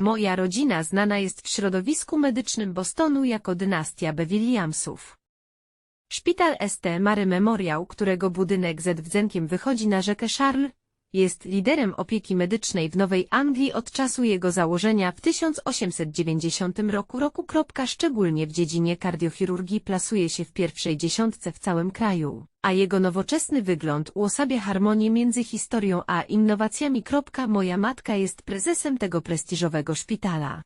Moja rodzina znana jest w środowisku medycznym Bostonu jako dynastia B. Williamsów. Szpital St. Mary Memorial, którego budynek z wdzenkiem wychodzi na rzekę Charles, jest liderem opieki medycznej w Nowej Anglii od czasu jego założenia w 1890 roku. roku. Szczególnie w dziedzinie kardiochirurgii plasuje się w pierwszej dziesiątce w całym kraju, a jego nowoczesny wygląd uosabia harmonię między historią a innowacjami. Moja matka jest prezesem tego prestiżowego szpitala.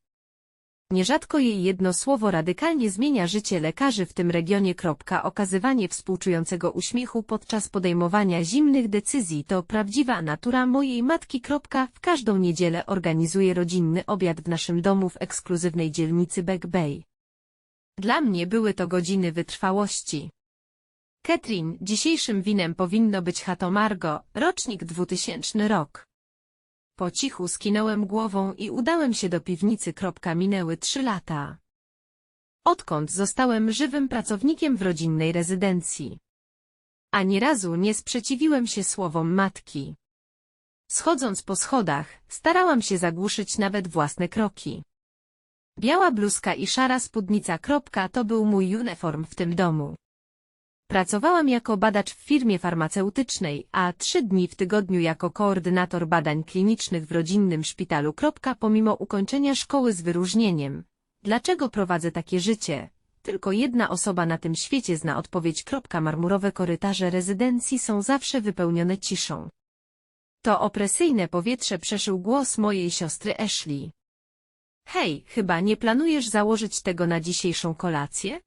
Nierzadko jej jedno słowo radykalnie zmienia życie lekarzy w tym regionie. Okazywanie współczującego uśmiechu podczas podejmowania zimnych decyzji to prawdziwa natura mojej matki. W każdą niedzielę organizuje rodzinny obiad w naszym domu w ekskluzywnej dzielnicy Back Bay. Dla mnie były to godziny wytrwałości. Katrin, dzisiejszym winem powinno być Hato Margo, rocznik 2000 rok. Po cichu skinąłem głową i udałem się do piwnicy. Minęły trzy lata. Odkąd zostałem żywym pracownikiem w rodzinnej rezydencji. Ani razu nie sprzeciwiłem się słowom matki. Schodząc po schodach, starałam się zagłuszyć nawet własne kroki. Biała bluzka i szara spódnica. To był mój uniform w tym domu. Pracowałam jako badacz w firmie farmaceutycznej, a trzy dni w tygodniu jako koordynator badań klinicznych w rodzinnym szpitalu. Pomimo ukończenia szkoły z wyróżnieniem. Dlaczego prowadzę takie życie? Tylko jedna osoba na tym świecie zna odpowiedź. Marmurowe korytarze rezydencji są zawsze wypełnione ciszą. To opresyjne powietrze przeszył głos mojej siostry Ashley. Hej, chyba nie planujesz założyć tego na dzisiejszą kolację?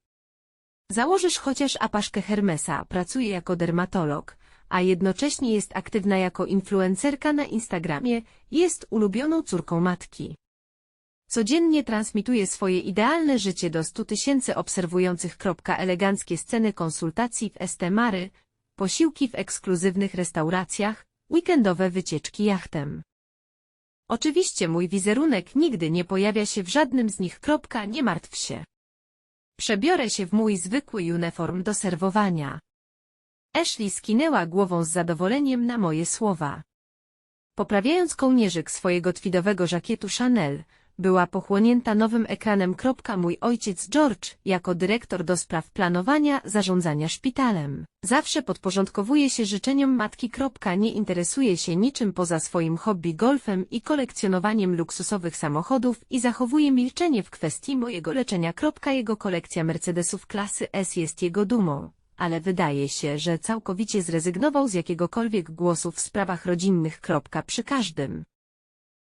Założysz chociaż apaszkę Hermesa, pracuje jako dermatolog, a jednocześnie jest aktywna jako influencerka na Instagramie, jest ulubioną córką matki. Codziennie transmituje swoje idealne życie do 100 tysięcy obserwujących. Eleganckie sceny konsultacji w Estemary, posiłki w ekskluzywnych restauracjach, weekendowe wycieczki jachtem. Oczywiście mój wizerunek nigdy nie pojawia się w żadnym z nich. Nie martw się. Przebiorę się w mój zwykły uniform do serwowania. Ashley skinęła głową z zadowoleniem na moje słowa. Poprawiając kołnierzyk swojego twidowego żakietu Chanel, była pochłonięta nowym ekranem. Mój ojciec George, jako dyrektor do spraw planowania, zarządzania szpitalem. Zawsze podporządkowuje się życzeniom matki. Nie interesuje się niczym poza swoim hobby golfem i kolekcjonowaniem luksusowych samochodów i zachowuje milczenie w kwestii mojego leczenia. Jego kolekcja Mercedesów klasy S jest jego dumą ale wydaje się, że całkowicie zrezygnował z jakiegokolwiek głosu w sprawach rodzinnych. Przy każdym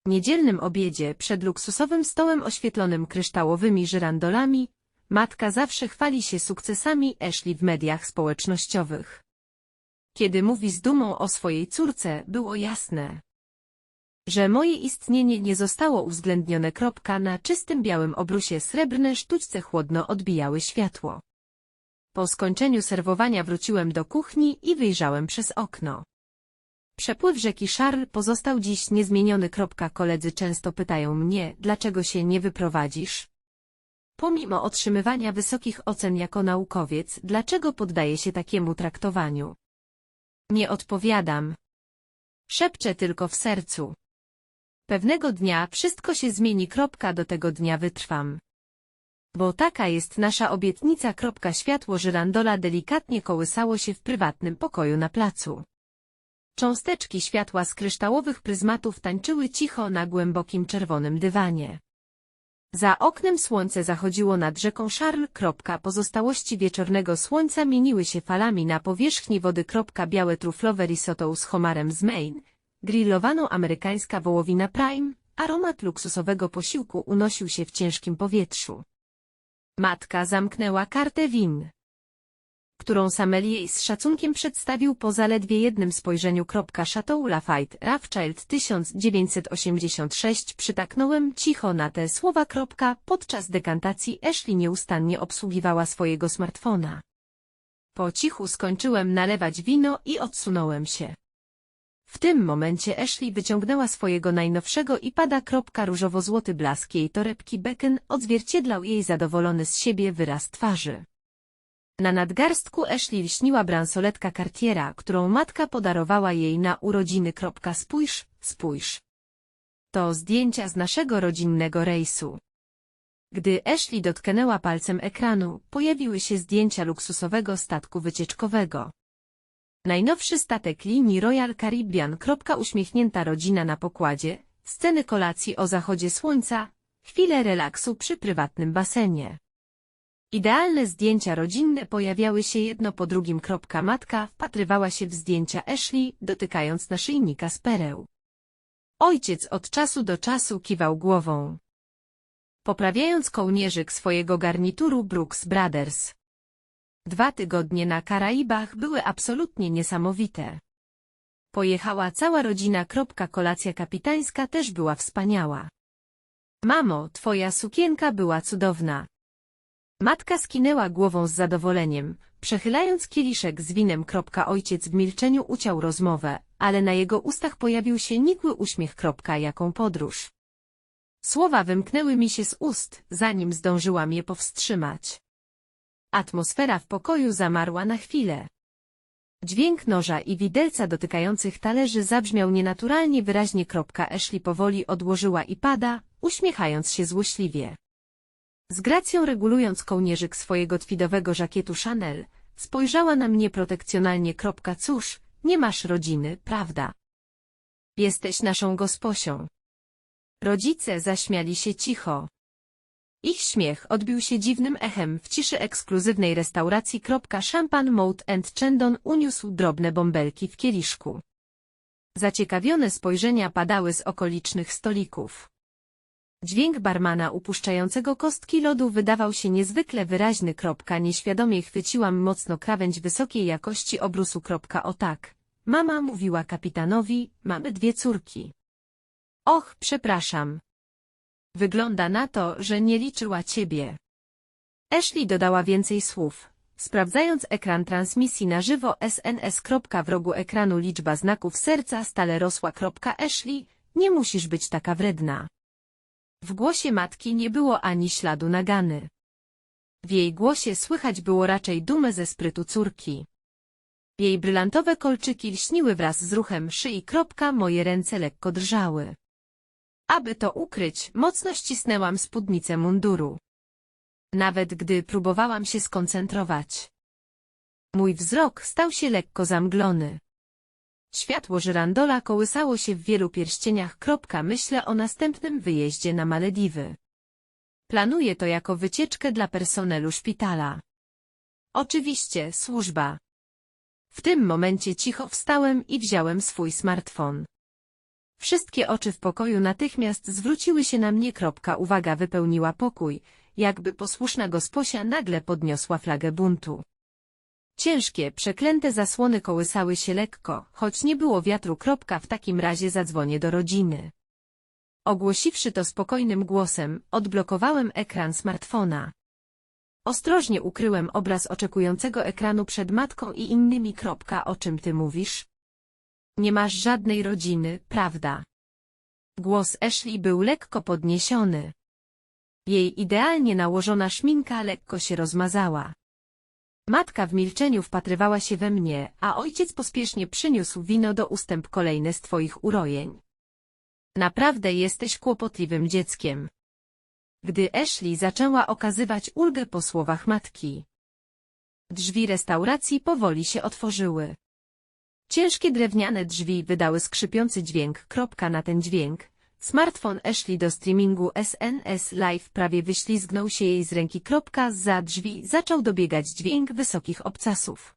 niedzielnym obiedzie przed luksusowym stołem oświetlonym kryształowymi żyrandolami, matka zawsze chwali się sukcesami Ashley w mediach społecznościowych. Kiedy mówi z dumą o swojej córce, było jasne, że moje istnienie nie zostało uwzględnione. Na czystym białym obrusie srebrne sztućce chłodno odbijały światło. Po skończeniu serwowania wróciłem do kuchni i wyjrzałem przez okno. Przepływ rzeki Charles pozostał dziś niezmieniony. Koledzy często pytają mnie, dlaczego się nie wyprowadzisz? Pomimo otrzymywania wysokich ocen jako naukowiec, dlaczego poddaję się takiemu traktowaniu? Nie odpowiadam. Szepczę tylko w sercu. Pewnego dnia wszystko się zmieni. Do tego dnia wytrwam. Bo taka jest nasza obietnica. Światło żyrandola delikatnie kołysało się w prywatnym pokoju na placu. Cząsteczki światła z kryształowych pryzmatów tańczyły cicho na głębokim czerwonym dywanie. Za oknem słońce zachodziło nad rzeką Charles. Pozostałości wieczornego słońca mieniły się falami na powierzchni wody. Białe truflowe risotto z homarem z Maine, grillowaną amerykańska wołowina Prime, aromat luksusowego posiłku unosił się w ciężkim powietrzu. Matka zamknęła kartę win którą Samelier z szacunkiem przedstawił po zaledwie jednym spojrzeniu. Chateau Lafayette, Rothschild 1986 Przytaknąłem cicho na te słowa. Podczas dekantacji Ashley nieustannie obsługiwała swojego smartfona. Po cichu skończyłem nalewać wino i odsunąłem się. W tym momencie Ashley wyciągnęła swojego najnowszego i pada. Różowo-złoty blask jej torebki Becken odzwierciedlał jej zadowolony z siebie wyraz twarzy. Na nadgarstku Ashley lśniła bransoletka Cartiera, którą matka podarowała jej na urodziny. Spójrz, spójrz. To zdjęcia z naszego rodzinnego rejsu. Gdy Ashley dotknęła palcem ekranu, pojawiły się zdjęcia luksusowego statku wycieczkowego. Najnowszy statek linii Royal Caribbean. Uśmiechnięta rodzina na pokładzie, sceny kolacji o zachodzie słońca, chwile relaksu przy prywatnym basenie. Idealne zdjęcia rodzinne pojawiały się jedno po drugim. Matka wpatrywała się w zdjęcia Ashley, dotykając naszyjnika z pereł. Ojciec od czasu do czasu kiwał głową. Poprawiając kołnierzyk swojego garnituru Brooks Brothers. Dwa tygodnie na Karaibach były absolutnie niesamowite. Pojechała cała rodzina. Kolacja kapitańska też była wspaniała. Mamo, twoja sukienka była cudowna. Matka skinęła głową z zadowoleniem, przechylając kieliszek z winem. Ojciec w milczeniu uciął rozmowę, ale na jego ustach pojawił się nikły uśmiech. Jaką podróż. Słowa wymknęły mi się z ust, zanim zdążyłam je powstrzymać. Atmosfera w pokoju zamarła na chwilę. Dźwięk noża i widelca dotykających talerzy zabrzmiał nienaturalnie wyraźnie. Ashley powoli odłożyła i pada, uśmiechając się złośliwie. Z gracją regulując kołnierzyk swojego twidowego żakietu Chanel, spojrzała na mnie protekcjonalnie. Cóż, nie masz rodziny, prawda? Jesteś naszą gosposią. Rodzice zaśmiali się cicho. Ich śmiech odbił się dziwnym echem w ciszy ekskluzywnej restauracji. Champagne Mout and Chandon uniósł drobne bąbelki w kieliszku. Zaciekawione spojrzenia padały z okolicznych stolików. Dźwięk barmana upuszczającego kostki lodu wydawał się niezwykle wyraźny. Nieświadomie chwyciłam mocno krawędź wysokiej jakości obrusu. O tak. Mama mówiła kapitanowi, mamy dwie córki. Och, przepraszam. Wygląda na to, że nie liczyła ciebie. Ashley dodała więcej słów. Sprawdzając ekran transmisji na żywo SNS. W rogu ekranu liczba znaków serca stale rosła. Ashley, nie musisz być taka wredna. W głosie matki nie było ani śladu nagany. W jej głosie słychać było raczej dumę ze sprytu córki. Jej brylantowe kolczyki lśniły wraz z ruchem szyi. Moje ręce lekko drżały. Aby to ukryć, mocno ścisnęłam spódnicę munduru. Nawet gdy próbowałam się skoncentrować. Mój wzrok stał się lekko zamglony. Światło żyrandola kołysało się w wielu pierścieniach. Myślę o następnym wyjeździe na Malediwy. Planuję to jako wycieczkę dla personelu szpitala. Oczywiście, służba. W tym momencie cicho wstałem i wziąłem swój smartfon. Wszystkie oczy w pokoju natychmiast zwróciły się na mnie. Uwaga wypełniła pokój, jakby posłuszna gosposia nagle podniosła flagę buntu. Ciężkie, przeklęte zasłony kołysały się lekko, choć nie było wiatru. W takim razie zadzwonię do rodziny. Ogłosiwszy to spokojnym głosem, odblokowałem ekran smartfona. Ostrożnie ukryłem obraz oczekującego ekranu przed matką i innymi. O czym ty mówisz? Nie masz żadnej rodziny, prawda? Głos Ashley był lekko podniesiony. Jej idealnie nałożona szminka lekko się rozmazała. Matka w milczeniu wpatrywała się we mnie, a ojciec pospiesznie przyniósł wino do ustęp kolejne z twoich urojeń. Naprawdę jesteś kłopotliwym dzieckiem. Gdy Ashley zaczęła okazywać ulgę po słowach matki. Drzwi restauracji powoli się otworzyły. Ciężkie drewniane drzwi wydały skrzypiący dźwięk. Kropka na ten dźwięk. Smartfon Ashley do streamingu SNS Live prawie wyślizgnął się jej z ręki. Kropka za drzwi zaczął dobiegać dźwięk wysokich obcasów.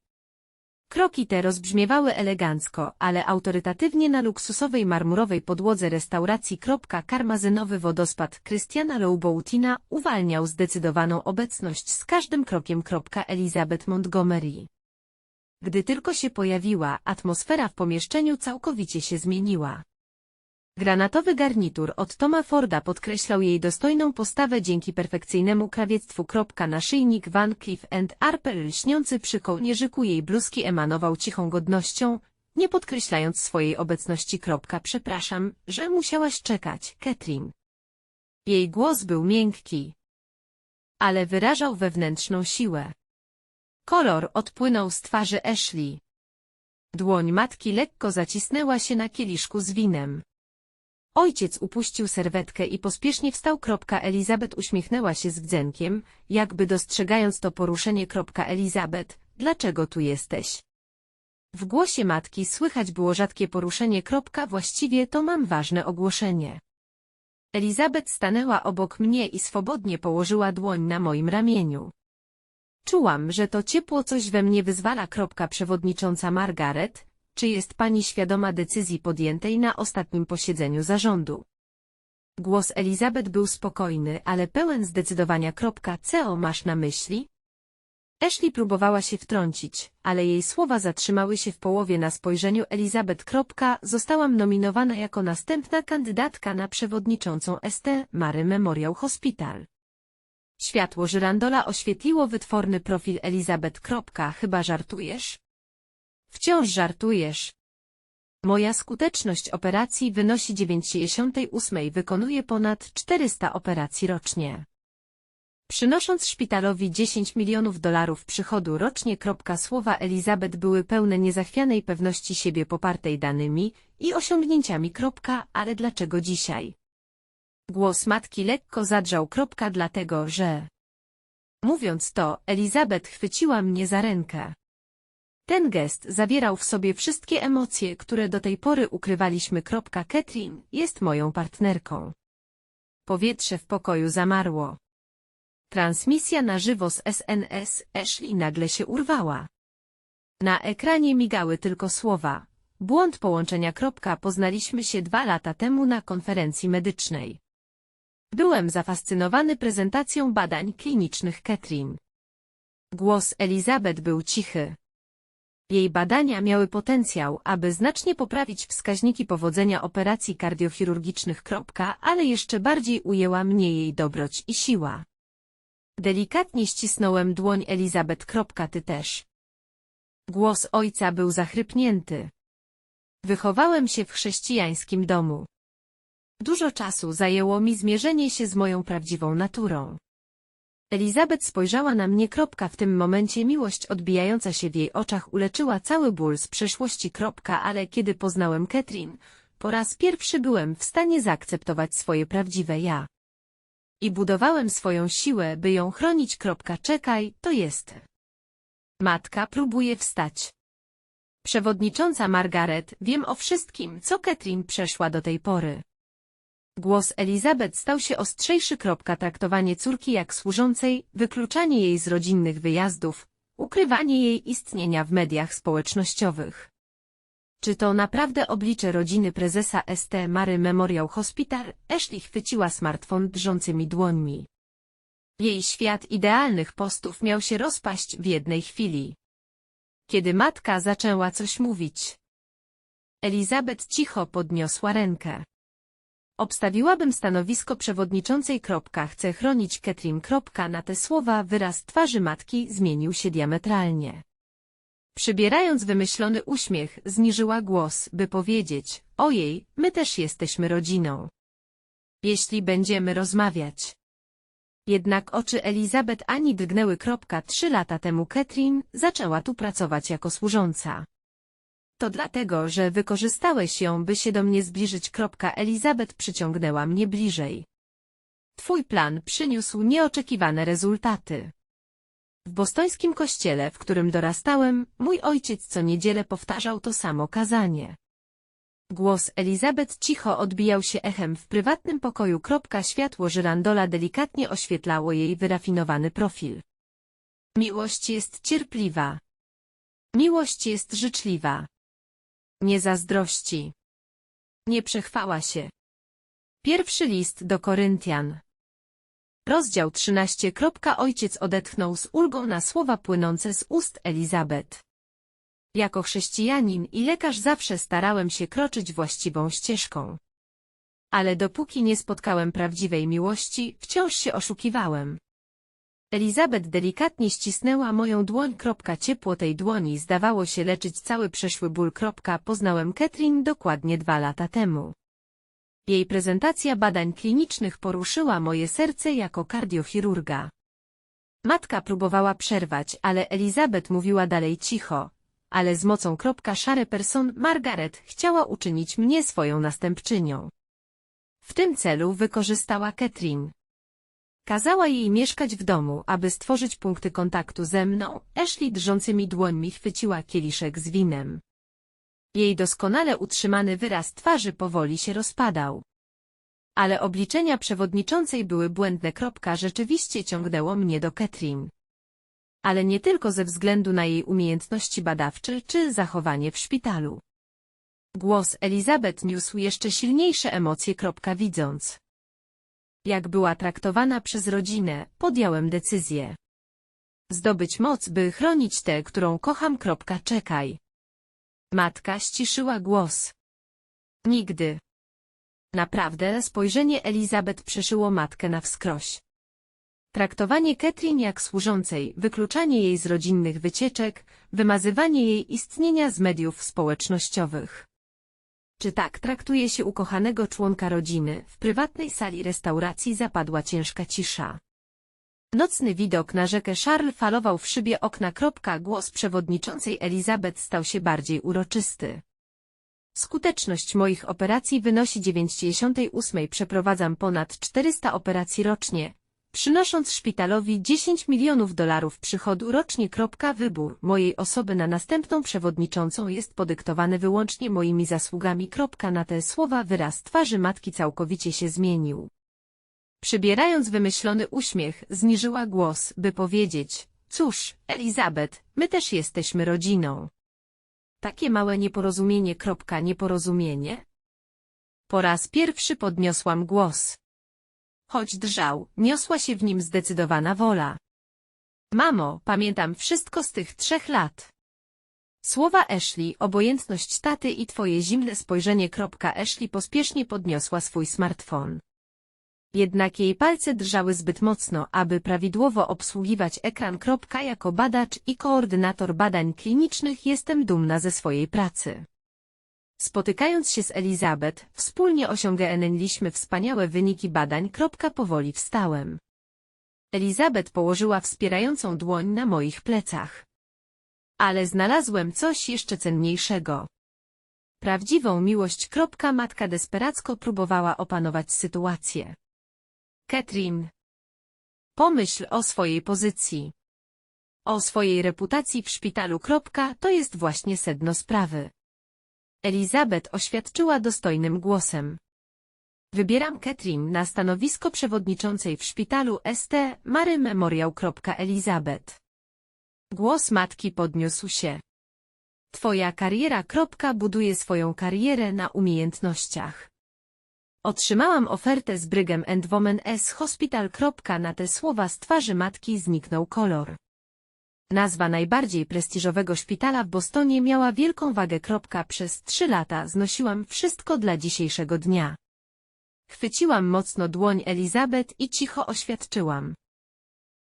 Kroki te rozbrzmiewały elegancko, ale autorytatywnie na luksusowej marmurowej podłodze restauracji. Karmazynowy wodospad Christiana Louboutina uwalniał zdecydowaną obecność z każdym krokiem. Elizabeth Montgomery. Gdy tylko się pojawiła, atmosfera w pomieszczeniu całkowicie się zmieniła. Granatowy garnitur od Toma Forda podkreślał jej dostojną postawę dzięki perfekcyjnemu krawiectwu. Naszyjnik Van Cleef Arpel lśniący przy kołnierzyku jej bluzki emanował cichą godnością, nie podkreślając swojej obecności. Przepraszam, że musiałaś czekać, Catherine. Jej głos był miękki, ale wyrażał wewnętrzną siłę. Kolor odpłynął z twarzy Ashley. Dłoń matki lekko zacisnęła się na kieliszku z winem. Ojciec upuścił serwetkę i pospiesznie wstał. Elizabeth uśmiechnęła się z wdzenkiem, jakby dostrzegając to poruszenie. Elizabeth, dlaczego tu jesteś? W głosie matki słychać było rzadkie poruszenie. Właściwie to mam ważne ogłoszenie. Elizabeth stanęła obok mnie i swobodnie położyła dłoń na moim ramieniu. Czułam, że to ciepło coś we mnie wyzwala. Przewodnicząca Margaret, czy jest pani świadoma decyzji podjętej na ostatnim posiedzeniu zarządu? Głos Elizabeth był spokojny, ale pełen zdecydowania. Co masz na myśli? Ashley próbowała się wtrącić, ale jej słowa zatrzymały się w połowie na spojrzeniu Elizabeth. Zostałam nominowana jako następna kandydatka na przewodniczącą ST Mary Memorial Hospital. Światło żyrandola oświetliło wytworny profil Elizabeth. Chyba żartujesz? Wciąż żartujesz. Moja skuteczność operacji wynosi 98, wykonuję ponad 400 operacji rocznie. Przynosząc szpitalowi 10 milionów dolarów przychodu rocznie. Słowa Elizabeth były pełne niezachwianej pewności siebie popartej danymi i osiągnięciami. Ale dlaczego dzisiaj? Głos matki lekko zadrżał. Dlatego, że... Mówiąc to, Elizabeth chwyciła mnie za rękę. Ten gest zawierał w sobie wszystkie emocje, które do tej pory ukrywaliśmy. Catherine jest moją partnerką. Powietrze w pokoju zamarło. Transmisja na żywo z SNS Ashley nagle się urwała. Na ekranie migały tylko słowa. Błąd połączenia. Poznaliśmy się dwa lata temu na konferencji medycznej. Byłem zafascynowany prezentacją badań klinicznych Catherine. Głos Elizabeth był cichy. Jej badania miały potencjał, aby znacznie poprawić wskaźniki powodzenia operacji kardiochirurgicznych. Ale jeszcze bardziej ujęła mnie jej dobroć i siła. Delikatnie ścisnąłem dłoń Elizabeth. Ty też. Głos ojca był zachrypnięty. Wychowałem się w chrześcijańskim domu. Dużo czasu zajęło mi zmierzenie się z moją prawdziwą naturą. Elizabeth spojrzała na mnie. W tym momencie miłość odbijająca się w jej oczach uleczyła cały ból z przeszłości. Ale kiedy poznałem Catherine, po raz pierwszy byłem w stanie zaakceptować swoje prawdziwe ja. I budowałem swoją siłę, by ją chronić. Czekaj, to jest. Matka próbuje wstać. Przewodnicząca Margaret, wiem o wszystkim, co Catherine przeszła do tej pory. Głos Elizabeth stał się ostrzejszy. Traktowanie córki jak służącej, wykluczanie jej z rodzinnych wyjazdów, ukrywanie jej istnienia w mediach społecznościowych. Czy to naprawdę oblicze rodziny prezesa ST Mary Memorial Hospital? Ashley chwyciła smartfon drżącymi dłońmi. Jej świat idealnych postów miał się rozpaść w jednej chwili. Kiedy matka zaczęła coś mówić. Elizabeth cicho podniosła rękę. Obstawiłabym stanowisko przewodniczącej. Chcę chronić Catherine. Na te słowa wyraz twarzy matki zmienił się diametralnie. Przybierając wymyślony uśmiech, zniżyła głos, by powiedzieć, ojej, my też jesteśmy rodziną. Jeśli będziemy rozmawiać. Jednak oczy Elizabeth ani drgnęły. Trzy lata temu Catherine zaczęła tu pracować jako służąca. To dlatego, że wykorzystałeś ją, by się do mnie zbliżyć. Elizabeth przyciągnęła mnie bliżej. Twój plan przyniósł nieoczekiwane rezultaty. W bostońskim kościele, w którym dorastałem, mój ojciec co niedzielę powtarzał to samo kazanie. Głos Elizabeth cicho odbijał się echem w prywatnym pokoju. Światło żyrandola delikatnie oświetlało jej wyrafinowany profil. Miłość jest cierpliwa. Miłość jest życzliwa. Nie zazdrości. Nie przechwała się. Pierwszy list do Koryntian. Rozdział 13. Ojciec odetchnął z ulgą na słowa płynące z ust Elizabeth. Jako chrześcijanin i lekarz zawsze starałem się kroczyć właściwą ścieżką. Ale dopóki nie spotkałem prawdziwej miłości, wciąż się oszukiwałem. Elizabeth delikatnie ścisnęła moją dłoń. Ciepło tej dłoni zdawało się leczyć cały przeszły ból. Poznałem Catherine dokładnie dwa lata temu. Jej prezentacja badań klinicznych poruszyła moje serce jako kardiochirurga. Matka próbowała przerwać, ale Elizabeth mówiła dalej cicho, ale z mocą. Szare person Margaret chciała uczynić mnie swoją następczynią. W tym celu wykorzystała Catherine. Kazała jej mieszkać w domu, aby stworzyć punkty kontaktu ze mną. Ashley drżącymi dłońmi chwyciła kieliszek z winem. Jej doskonale utrzymany wyraz twarzy powoli się rozpadał. Ale obliczenia przewodniczącej były błędne. Kropka rzeczywiście ciągnęło mnie do Catherine. Ale nie tylko ze względu na jej umiejętności badawcze czy zachowanie w szpitalu. Głos Elizabeth niósł jeszcze silniejsze emocje. Kropka widząc. Jak była traktowana przez rodzinę, podjąłem decyzję. Zdobyć moc, by chronić tę, którą kocham. Czekaj. Matka ściszyła głos. Nigdy. Naprawdę spojrzenie Elizabeth przeszyło matkę na wskroś. Traktowanie Catherine jak służącej, wykluczanie jej z rodzinnych wycieczek, wymazywanie jej istnienia z mediów społecznościowych. Czy tak traktuje się ukochanego członka rodziny? W prywatnej sali restauracji zapadła ciężka cisza. Nocny widok na rzekę Charles falował w szybie okna. Głos przewodniczącej Elizabeth stał się bardziej uroczysty. Skuteczność moich operacji wynosi 98. Przeprowadzam ponad 400 operacji rocznie, przynosząc szpitalowi 10 milionów dolarów przychodu rocznie. Wybór mojej osoby na następną przewodniczącą jest podyktowany wyłącznie moimi zasługami. Na te słowa wyraz twarzy matki całkowicie się zmienił. Przybierając wymyślony uśmiech, zniżyła głos, by powiedzieć, cóż, Elizabeth, my też jesteśmy rodziną. Takie małe nieporozumienie. Nieporozumienie? Po raz pierwszy podniosłam głos. Choć drżał, niosła się w nim zdecydowana wola. Mamo, pamiętam wszystko z tych trzech lat. Słowa Ashley, obojętność taty i twoje zimne spojrzenie. Ashley pospiesznie podniosła swój smartfon. Jednak jej palce drżały zbyt mocno, aby prawidłowo obsługiwać ekran. Jako badacz i koordynator badań klinicznych jestem dumna ze swojej pracy. Spotykając się z Elizabeth, wspólnie osiągnęliśmy wspaniałe wyniki badań. Powoli wstałem. Elizabeth położyła wspierającą dłoń na moich plecach. Ale znalazłem coś jeszcze cenniejszego. Prawdziwą miłość. Matka desperacko próbowała opanować sytuację. Catherine. Pomyśl o swojej pozycji. O swojej reputacji w szpitalu. To jest właśnie sedno sprawy. Elizabeth oświadczyła dostojnym głosem. Wybieram Catherine na stanowisko przewodniczącej w szpitalu St. Mary Memorial. Elizabeth. Głos matki podniósł się. Twoja kariera. Buduje swoją karierę na umiejętnościach. Otrzymałam ofertę z Brygem and Women S Hospital. Na te słowa z twarzy matki zniknął kolor. Nazwa najbardziej prestiżowego szpitala w Bostonie miała wielką wagę. Przez trzy lata znosiłam wszystko dla dzisiejszego dnia. Chwyciłam mocno dłoń Elizabeth i cicho oświadczyłam.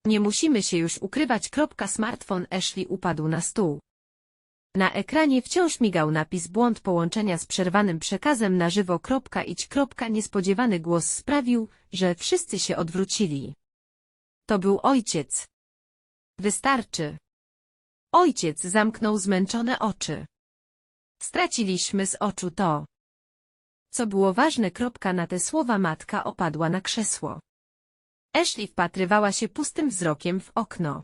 Nie musimy się już ukrywać. Smartfon Ashley upadł na stół. Na ekranie wciąż migał napis błąd połączenia z przerwanym przekazem na żywo. Idź. Niespodziewany głos sprawił, że wszyscy się odwrócili. To był ojciec. Wystarczy. Ojciec zamknął zmęczone oczy. Straciliśmy z oczu to. Co było ważne. Na te słowa matka opadła na krzesło. Ashley wpatrywała się pustym wzrokiem w okno.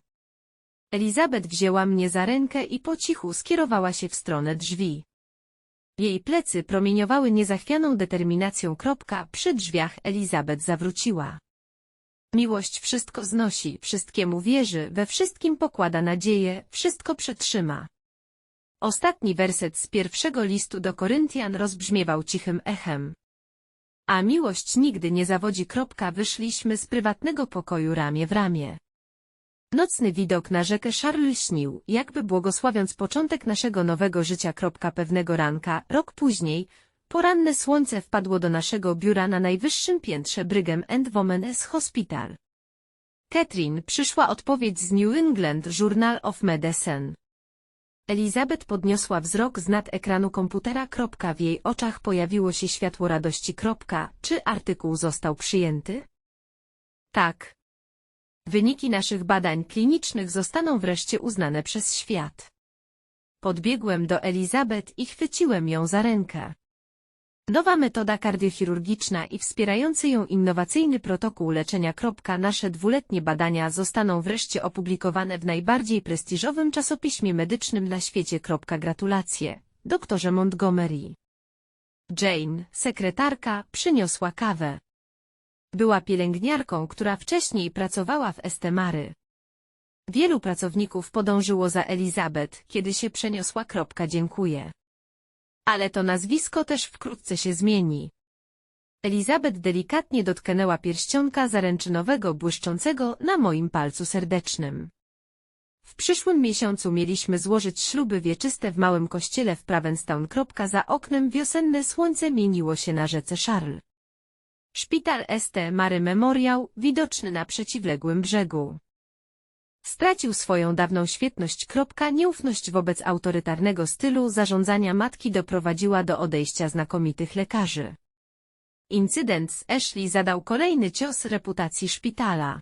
Elizabeth wzięła mnie za rękę i po cichu skierowała się w stronę drzwi. Jej plecy promieniowały niezachwianą determinacją. Przy drzwiach Elizabeth zawróciła. Miłość wszystko znosi, wszystkiemu wierzy, we wszystkim pokłada nadzieję, wszystko przetrzyma. Ostatni werset z pierwszego listu do Koryntian rozbrzmiewał cichym echem. A miłość nigdy nie zawodzi. Wyszliśmy z prywatnego pokoju ramię w ramię. Nocny widok na rzekę Charles śnił, jakby błogosławiąc początek naszego nowego życia. Pewnego ranka, rok później, poranne słońce wpadło do naszego biura na najwyższym piętrze Brigham and Women's Hospital. Catherine przyszła odpowiedź z New England Journal of Medicine. Elizabeth podniosła wzrok z nad ekranu komputera. W jej oczach pojawiło się światło radości. Czy artykuł został przyjęty? Tak. Wyniki naszych badań klinicznych zostaną wreszcie uznane przez świat. Podbiegłem do Elizabeth i chwyciłem ją za rękę. Nowa metoda kardiochirurgiczna i wspierający ją innowacyjny protokół leczenia. Nasze dwuletnie badania zostaną wreszcie opublikowane w najbardziej prestiżowym czasopiśmie medycznym na świecie. Gratulacje, doktorze Montgomery. Jane, sekretarka, przyniosła kawę. Była pielęgniarką, która wcześniej pracowała w Estemary. Wielu pracowników podążyło za Elizabeth, kiedy się przeniosła. Dziękuję. Ale to nazwisko też wkrótce się zmieni. Elizabeth delikatnie dotknęła pierścionka zaręczynowego błyszczącego na moim palcu serdecznym. W przyszłym miesiącu mieliśmy złożyć śluby wieczyste w małym kościele w Pravenstown. Za oknem wiosenne słońce mieniło się na rzece Charles. Szpital St. Mary Memorial, widoczny na przeciwległym brzegu. Stracił swoją dawną świetność. Nieufność wobec autorytarnego stylu zarządzania matki doprowadziła do odejścia znakomitych lekarzy. Incydent z Ashley zadał kolejny cios reputacji szpitala.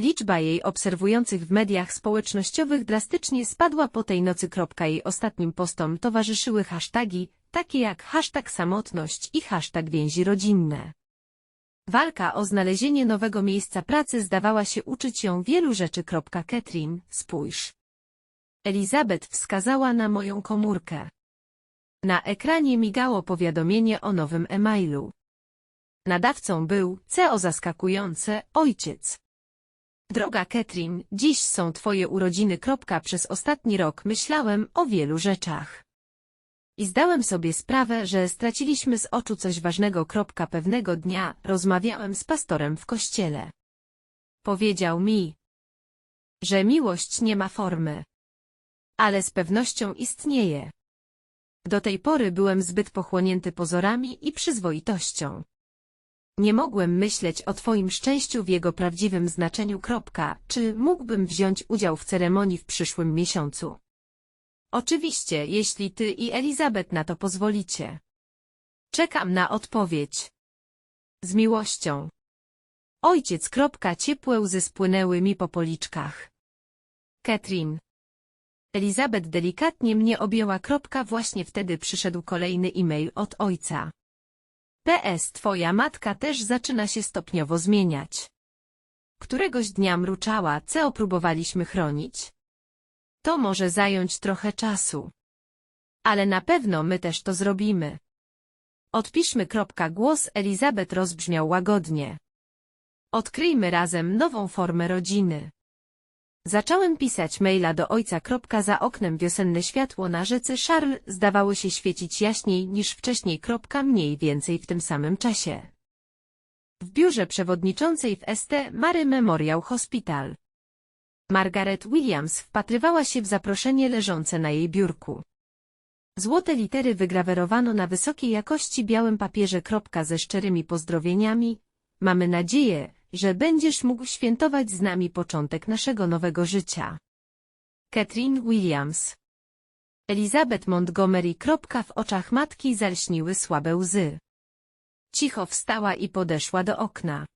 Liczba jej obserwujących w mediach społecznościowych drastycznie spadła po tej nocy. Jej ostatnim postom towarzyszyły hasztagi, takie jak hashtag samotność i hashtag więzi rodzinne. Walka o znalezienie nowego miejsca pracy zdawała się uczyć ją wielu rzeczy. Catherine, spójrz. Elizabeth wskazała na moją komórkę. Na ekranie migało powiadomienie o nowym e-mailu. Nadawcą był, co zaskakujące, ojciec. Droga Catherine, dziś są twoje urodziny. Przez ostatni rok myślałem o wielu rzeczach. I zdałem sobie sprawę, że straciliśmy z oczu coś ważnego. Pewnego dnia rozmawiałem z pastorem w kościele. Powiedział mi, że miłość nie ma formy. Ale z pewnością istnieje. Do tej pory byłem zbyt pochłonięty pozorami i przyzwoitością. Nie mogłem myśleć o Twoim szczęściu w jego prawdziwym znaczeniu. Czy mógłbym wziąć udział w ceremonii w przyszłym miesiącu? Oczywiście, jeśli ty i Elizabeth na to pozwolicie. Czekam na odpowiedź. Z miłością. Ojciec. Ciepłe łzy spłynęły mi po policzkach. Catherine. Elizabeth delikatnie mnie objęła. Właśnie wtedy przyszedł kolejny e-mail od ojca. PS, twoja matka też zaczyna się stopniowo zmieniać. Któregoś dnia mruczała, co próbowaliśmy chronić. To może zająć trochę czasu. Ale na pewno my też to zrobimy. Odpiszmy. Głos Elizabeth rozbrzmiał łagodnie. Odkryjmy razem nową formę rodziny. Zacząłem pisać maila do ojca. Za oknem wiosenne światło na rzece Charles zdawało się świecić jaśniej niż wcześniej. Mniej więcej w tym samym czasie. W biurze przewodniczącej w St. Mary Memorial Hospital. Margaret Williams wpatrywała się w zaproszenie leżące na jej biurku. Złote litery wygrawerowano na wysokiej jakości białym papierze. Kropka ze szczerymi pozdrowieniami. Mamy nadzieję, że będziesz mógł świętować z nami początek naszego nowego życia. Catherine Williams Elizabeth Montgomery. W oczach matki zalśniły słabe łzy. Cicho wstała i podeszła do okna.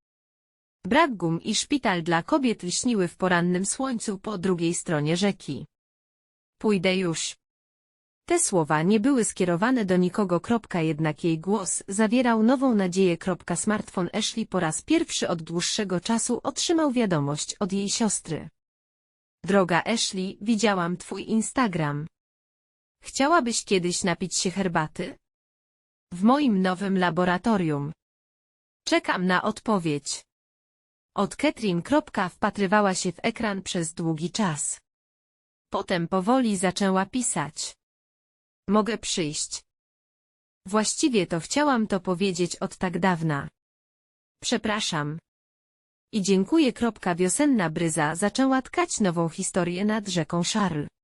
Brak gum i szpital dla kobiet lśniły w porannym słońcu po drugiej stronie rzeki. Pójdę już. Te słowa nie były skierowane do nikogo. Jednak jej głos zawierał nową nadzieję. Smartfon Ashley po raz pierwszy od dłuższego czasu otrzymał wiadomość od jej siostry. Droga Ashley, widziałam twój Instagram. Chciałabyś kiedyś napić się herbaty? W moim nowym laboratorium. Czekam na odpowiedź. Od Catherine. Wpatrywała się w ekran przez długi czas. Potem powoli zaczęła pisać. Mogę przyjść. Właściwie to chciałam to powiedzieć od tak dawna. Przepraszam. I dziękuję. Wiosenna bryza zaczęła tkać nową historię nad rzeką Charles.